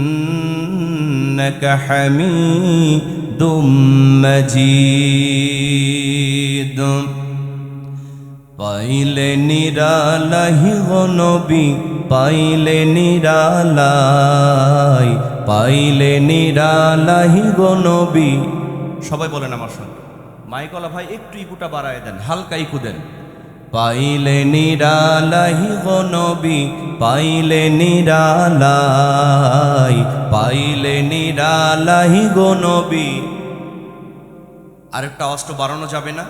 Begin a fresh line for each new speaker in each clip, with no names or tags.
إنك حميد مجيد পাইলে নিরালাহি গনবী পাইলে নিরালাই পাইলে নিরালাহি গনবী সবাই বলেন আমার সঙ্গে মাইকলা ভাই একটু ইকুটা বাড়ায় দেন হালকা ইকু দেন পাইলে নিরালাহি গনবী পাইলে নিরালাই, পাইলে নিরালাহি গনবী আরেকটা অস্ত্র বাড়ানো যাবে না?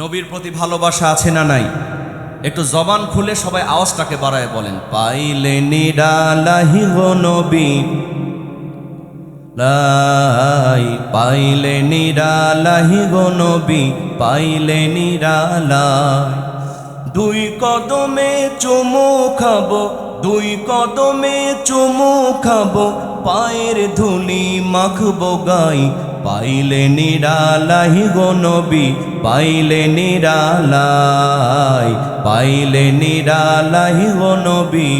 নবীর প্রতি ভালোবাসা আছে না নাই? একটু জবান খুলে সবাই আওয়াজটাকে বাড়ায় বলেন, পাইলে নিরালাহি নবী লাই পাইলে নিরালাহি গো নবী, পাইলে নিরালাই। দুই কদমে চুমু খাব, দুই কদমে চুমু খাব, পায়ের ধুলি মাখবো গাই। পাইলে নিরালাহি গো নবী, পাইলে নিরালাই, পাইলে নিরালাহি গো নবী।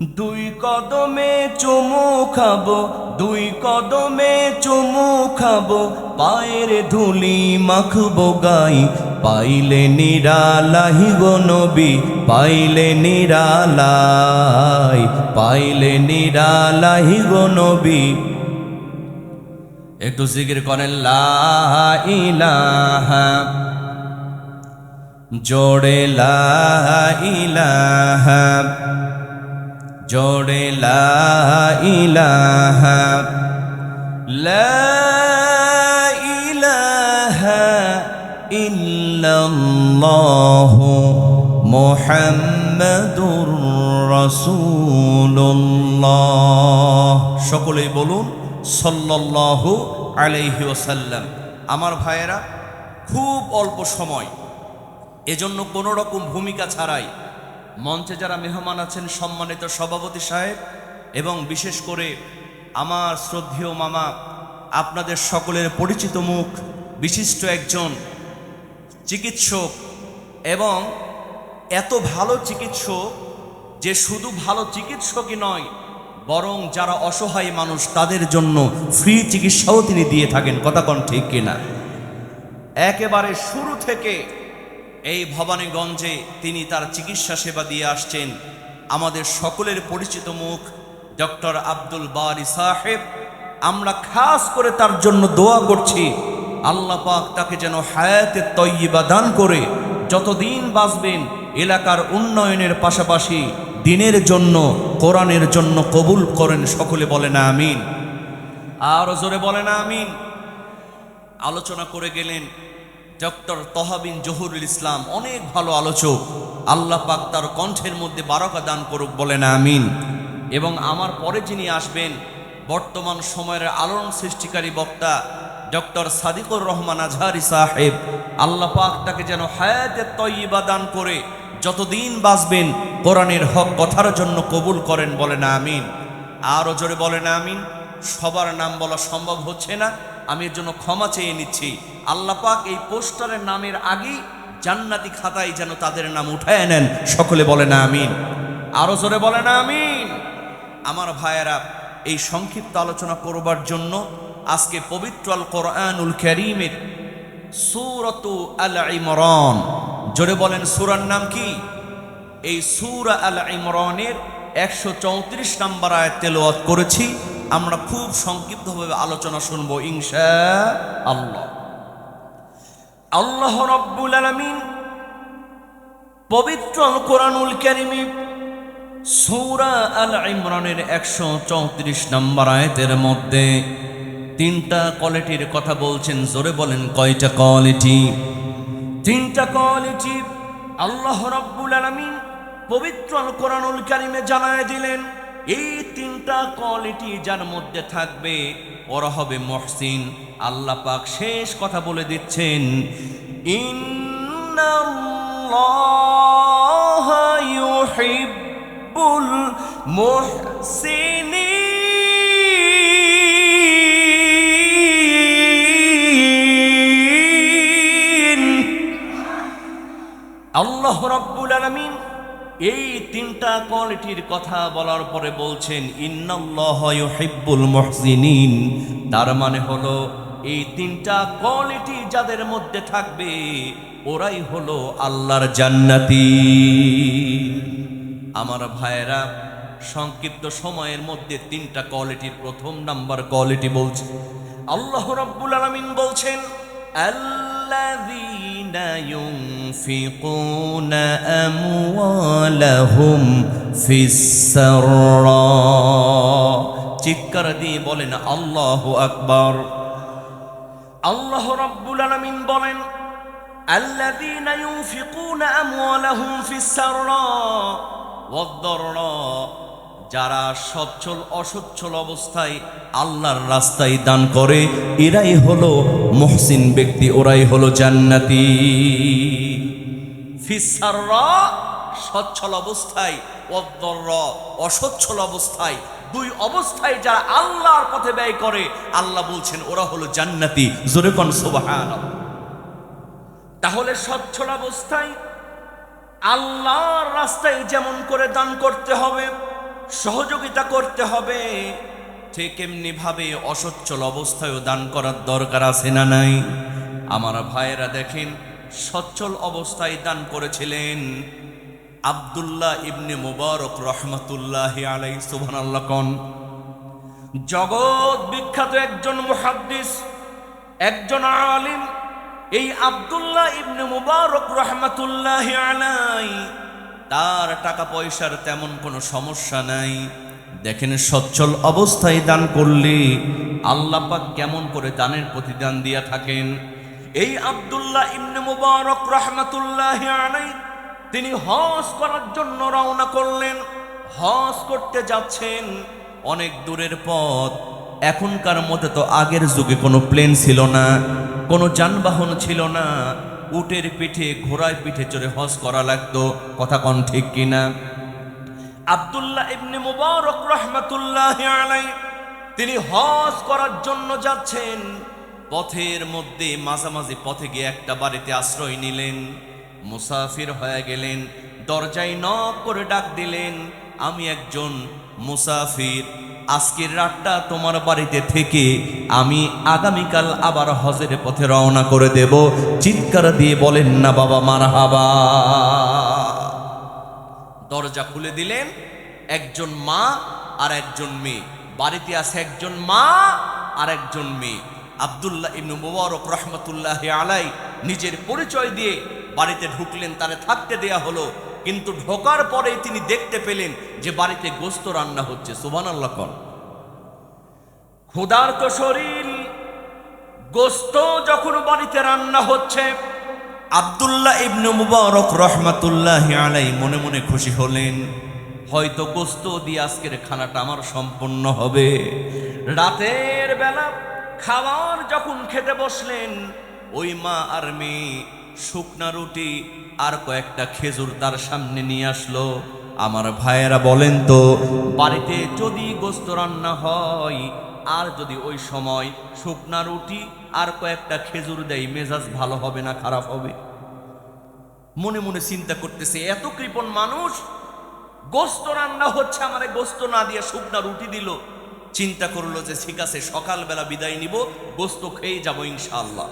দুই কদমে চুমু খাব, দুই কদমে চুমু খাব, পায়ের ধুলি মাখবো গাই। পাইলে নিরালাহি গো নবী, পাইলে নিরালাই, পাইলে নিরালাহি গো নবী। একটু জিকির করেন, লা ইলাহা জোড়ে লা ইলাহা। জোড়ে লা ইলাহা লা ইলাহা ইল্লাল্লাহু মুহাম্মাদুর রাসূলুল্লাহ। সকলেই বলুন, সাল্লাল্লাহু আলাইহি ওয়াসাল্লাম। আমার ভাইয়েরা, খুব অল্প সময়, এজন্য কোনো রকম ভূমিকা ছাড়াই মঞ্চে যারা মেহমান আছেন, সম্মানিত সভাপতি সাহেব এবং বিশেষ করে আমার শ্রদ্ধেয় মামা, আপনাদের সকলের পরিচিত মুখ, বিশিষ্ট একজন চিকিৎসক এবং এত ভালো চিকিৎসক যে শুধু ভালো চিকিৎসকই নয়, বরং যারা অসহায় মানুষ, তাদের জন্য ফ্রি চিকিৎসাও তিনি দিয়ে থাকেন। কথা কন ঠিক কিনা? একেবারে শুরু থেকে এই ভবানীগঞ্জে তিনি তার চিকিৎসা সেবা দিয়ে আসছেন। আমাদের সকলের পরিচিত মুখ ডক্টর আব্দুল বারি সাহেব। আমরা খাস করে তার জন্য দোয়া করছি। আল্লাহ পাক তাকে যেন হায়াতে তৈবা দান করে। যতদিন বাঁচবেন এলাকার উন্নয়নের পাশাপাশি দিনের জন্য, কোরআনের জন্য কবুল করেন সকলে বলে না আমিন। আর জোরে বলে না আমিন। আলোচনা করে গেলেন ডক্টর তহাবিন জহুরুল ইসলাম, অনেক ভালো আলোচক। আল্লাহ পাক তার কণ্ঠের মধ্যে বারকা দান করুক বলেন, আমিন। এবং আমার পরে যিনি আসবেন, বর্তমান সময়ের আলোড়ন সৃষ্টিকারী বক্তা ডক্টর সাদিকুর রহমান আজহারি সাহেব, আল্লাহ পাক তাকে যেন হায়াতের তৈবা দান করে যতদিন বাঁচবেন, কোরআনের হক কথার জন্য কবুল করেন বলেন, আমিন। আরও জোরে বলেন, আমিন। সবার নাম বলা সম্ভব হচ্ছে না, আমি এর জন্য ক্ষমা চেয়ে নিচ্ছি। আল্লাহ পাক এই পোস্টারের নামের আগেই জান্নাতি খাতায় যেন তাদের নাম উঠায় নেন। সকলে বলে না আমিন। আরও জোরে বলে না আমিন। আমার ভাইয়েরা, এই সংক্ষিপ্ত আলোচনা করবার জন্য আজকে পবিত্র আল কোরআনুল করিমের সুরতু আল ইমরন। জোরে বলেন, সুরার নাম কি? এই সুরা আল ইমরনের একশো চৌত্রিশ নাম্বার আয়াত তেলাওয়াত করেছি। আমরা খুব সংক্ষিপ্তভাবে আলোচনা শুনব ইনশা আল্লাহ আল্লাহ রব্বুল আলামিন পবিত্র কোরআনুল কারিমে সৌরা আল ইমরানের একশো চৌত্রিশ নম্বর আয়তের মধ্যে তিনটা কোয়ালিটির কথা বলছেন, জোরে বলেন, কয়টা কোয়ালিটি? তিনটা কোয়ালিটি আল্লাহ রব্বুল আলামিন পবিত্র কোরআনুল কারিমে জানায় দিলেন, এই তিনটা কোয়ালিটি যার মধ্যে থাকবে ওরা হবে মহসিন। আল্লাহ পাক শেষ কথা বলে দিচ্ছেন আল্লাহ রাব্বুল আলামিন এই তিনটা কোয়ালিটির কথা বলার পরে বলছেন, ইন্নাল্লাহ ইউহিব্বুল মুহসিনিন। তার মানে হলো, এই তিনটা কোয়ালিটি যাদের মধ্যে থাকবে, ওরাই হলো আল্লাহর জান্নাতি। আমার ভাইয়েরা, সংক্ষিপ্ত সময়ের মধ্যে তিনটা কোয়ালিটির প্রথম নাম্বার কোয়ালিটি বলছে, আল্লাহ রাব্বুল আলামিন বলছেন الذين ينفقون أموالهم في السراء চিৎকার দিয়ে বলেন আল্লাহ আকবার আল্লাহ রাব্বুল আলামিন বলেন الذين ينفقون أموالهم في السراء والضراء যারা সচ্ছল অসচ্ছল অবস্থায় আল্লাহর রাস্তায় দান করে, এরাই হলো মহসিন ব্যক্তি, ওরাই হলো জান্নাতি। ফিসাররা সচ্ছল অবস্থায় অদ্দর অসচ্ছল অবস্থায়। দুই অবস্থায় যারা আল্লাহর পথে ব্যয় করে, আল্লাহ বলছেন, ওরা হলো জান্নাতি। জোরে কন সুবহান তাহলে সচ্ছল অবস্থায় আল্লাহর রাস্তায় যেমন করে দান করতে হবে সহযোগিতা করতে হবে। ঠিক এমনি ভাবে অসচ্ছল অবস্থায়ও দান করার দরকার আছে না নাই? আমার ভাইয়েরা দেখেন, সচ্ছল অবস্থায় দান করেছিলেন। আব্দুল্লাহ ইবনে মুবারক রহমতুল্লাহ আলাই সুবহান আল্লাহ জগৎ বিখ্যাত একজন মুহাদ্দিস, একজন আলিম। এই আব্দুল্লাহ ইবনে মুবারক রহমতুল্লাহ আলাই তার টাকা পয়সার তেমন কোনো সমস্যা নাই। দেখেন সচ্ছল অবস্থায় দান করলে আল্লাহ পাক কেমন করে দানের প্রতিদান দিয়া থাকেন। এই আবদুল্লাহ ইবনে মুবারক রহমতুল্লাহ তিনি হজ করার জন্য রওনা করলেন। হজ করতে যাচ্ছেন অনেক দূরের পথ। এখনকার মতে তো আগের যুগে কোনো প্লেন ছিল না, কোনো যানবাহন ছিল না। উটের পিঠে ঘোড়ায় পিঠে চড়ে হজ করা লাগতো। কথা কন ঠিক কিনা? আব্দুল্লাহ ইবনে মুবারক রহমাতুল্লাহ আলাই তিনি হজ করার জন্য যাচ্ছেন। পথের মধ্যে মাঝামাঝি পথে গিয়ে একটা বাড়িতে আশ্রয় নিলেন। মুসাফির হয়ে গেলেন, দরজায় নক করে ডাক দিলেন, আমি একজন মুসাফির। আজকের রাতটা তোমার বাড়িতে থেকে আমি আগামীকাল আবার হজের পথে রওনা করে দেব। চিৎকার দিয়ে বলেন, না বাবা মার হাবা দরজা খুলে দিলেন, একজন মা আর একজন মেয়ে। বাড়িতে আছে একজন মা আর একজন মেয়ে। আব্দুল্লাহ ইবনু মুবারক রহমতুল্লাহ আলাই নিজের পরিচয় দিয়ে বাড়িতে ঢুকলেন, তারে থাকতে দেয়া হলো। কিন্তু ঢোকার পরেই তিনি দেখতে পেলেন যে বাড়িতে গোস্ত রান্না হচ্ছে সুবান আল্লাহ কর ক্ষুধার্ত শরীর, গোস্ত যখন বাড়িতে রান্না হচ্ছে, আবদুল্লাহ ইবনু মুবারক রহমাতুল্লাহ আলাই মনে মনে খুশি হলেন, হয়তো গোস্ত দিয়ে আজকের খানাটা আমার সম্পন্ন হবে। রাতের বেলা খাবার যখন খেতে বসলেন, ওই মা আর মেয়ে শুকনা রুটি আর কয়েকটা খেজুর তার সামনে নিয়ে আসলো। আমার ভাইয়েরা বলেন তো, বাড়িতে যদি গোস্ত রান্না হয়, আর যদি ওই সময় শুকনা রুটি আর কয়েকটা খেজুর দেয়, মেজাজ ভালো হবে না, খারাপ হবে? মনে মনে চিন্তা করতেছে, এত কৃপণ মানুষ, গোস্ত রান্না হচ্ছে আমারে গোস্ত না দিয়ে শুকনা রুটি দিল। চিন্তা করল যে, ঠিক আছে, সকালবেলা বিদায় নিব, গোস্ত খেয়ে যাব ইনশাআল্লাহ।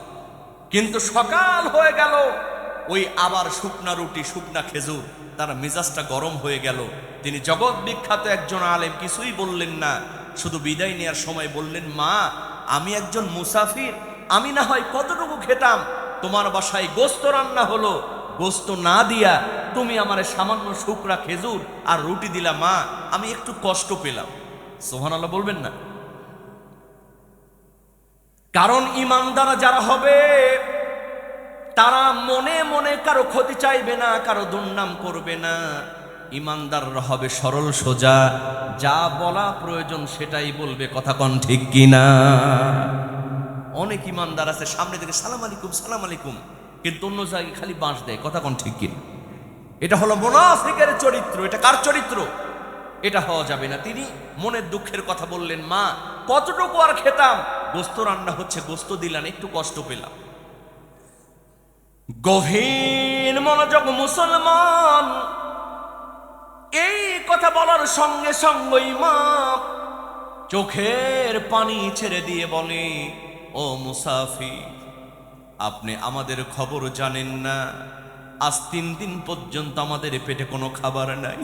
কিন্তু সকাল হয়ে গেল ওই আবার শুকনা রুটি, শুকনা খেজুর। তার মেজাজটা গরম হয়ে গেল। তিনি জগৎ বিখ্যাত একজন আলেম, কিছুই বললেন না। শুধু বিদায় নেওয়ার সময় বললেন, মা, আমি একজন মুসাফির। আমি না হয় কতটুকু খেতাম? তোমার বাসায় গোস্ত রান্না হলো। গোস্ত না দিয়া তুমি আমারে সামান্য শুকরা খেজুর আর রুটি দিলা, মা। আমি একটু কষ্ট পেলাম। সোহান আল্লাহ বলবেন না। কারণ ইমানদারা যারা হবে তারা মনে মনে কারও ক্ষতি চাইবে না, কারও দুর্নাম করবে না। ইমানদাররা হবে সরল সোজা, যা বলা প্রয়োজন সেটাই বলবে, কথা কন ঠিক কিনা? অনেক ইমানদার আছে, সামনে থেকে সালাম আলাইকুম সালাম আলাইকুম, কিন্তু অন্য জায়গায় খালি বাঁশ দেয়, কথা কন ঠিক কিনা? এটা হলো মোনাফিকের চরিত্র, এটা কার চরিত্র? এটা হওয়া যাবে না। তিনি মনের দুঃখের কথা বললেন, মা, কতটুকু আর খেতাম? গোস্ত রান্না হচ্ছে, গোস্ত দিলাম, একটু কষ্ট পেলাম। গভীর মনোযোগ মুসলমান। এই কথা বলার সঙ্গে সঙ্গেই মা চোখের পানি ছেড়ে দিয়ে বলে, ও মুসাফি আপনি আমাদের খবর জানেন না। আজ তিন দিন পর্যন্ত আমাদের পেটে কোনো খাবার নাই।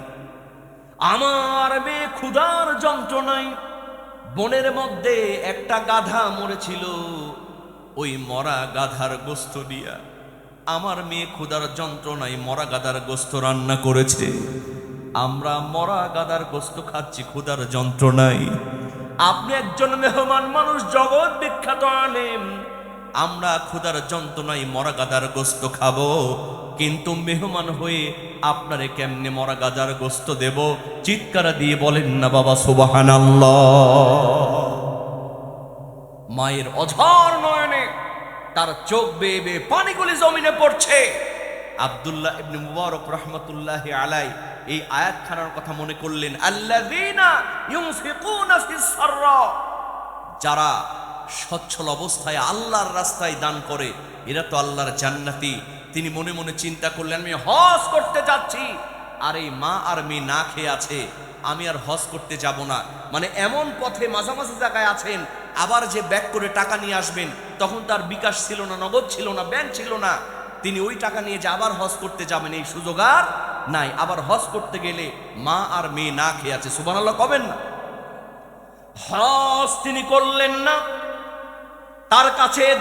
আমার মেয়ে ক্ষুধার যন্ত্রণায় বনের মধ্যে একটা গাধা মরেছিল। ওই মরা গাধার গোস্ত দিয়া আমার মেয়ে ক্ষুধার যন্ত্রণায় মরা গাদার গোস্ত রান্না করেছে। আমরা মরা গাদার গোস্ত খাচ্ছি ক্ষুদার যন্ত্রণায়। আপনি একজন মেহমান মানুষ, জগৎ বিখ্যাত আলেম। আমরা ক্ষুদার যন্ত্রণায় মরা গাদার গোস্ত খাব, কিন্তু মেহমান হয়ে আপনারে কেমনে মরা গাদার গোস্ত দেব? চিৎকার দিয়ে বলেন না বাবা সুবাহান মায়ের অঝর নয়নে তার চোখ বেয়ে বেয়ে পানিগুলি জমিনে পড়ছে। আবদুল্লাহ ইবনে মুবারক রহমতুল্লাহ আলাই এই আয়াত খানার কথা মনে করলেন, আল্লাযীনা ইউনফিকুনা ফিস সাররা। যারা সচ্ছল অবস্থায় আল্লাহর রাস্তায় দান করে, এরা তো আল্লাহর জান্নাতি। তিনি মনে মনে চিন্তা করলেন, আমি হজ করতে যাচ্ছি। আর এই মা আর মেয়ে না খেয়ে আছে, আমি আর হজ করতে যাব না। মানে এমন পথে মাঝামাঝি জায়গায় আছেন আবার যে ব্যাক করে টাকা নিয়ে আসবেন, তখন তার বিকাশ ছিল না, নগদ ছিল না, ব্যাংক ছিল না। তিনি ওই টাকা নিয়ে যে আবার হজ করতে যাবেন, এই সুযোগ আর নাই। আবার হজ করতে গেলে মা আর মেয়ে না খেয়ে আছে। সুবহানাল্লাহ, কবেন না? হজ তিনি করলেন না। তার কাছে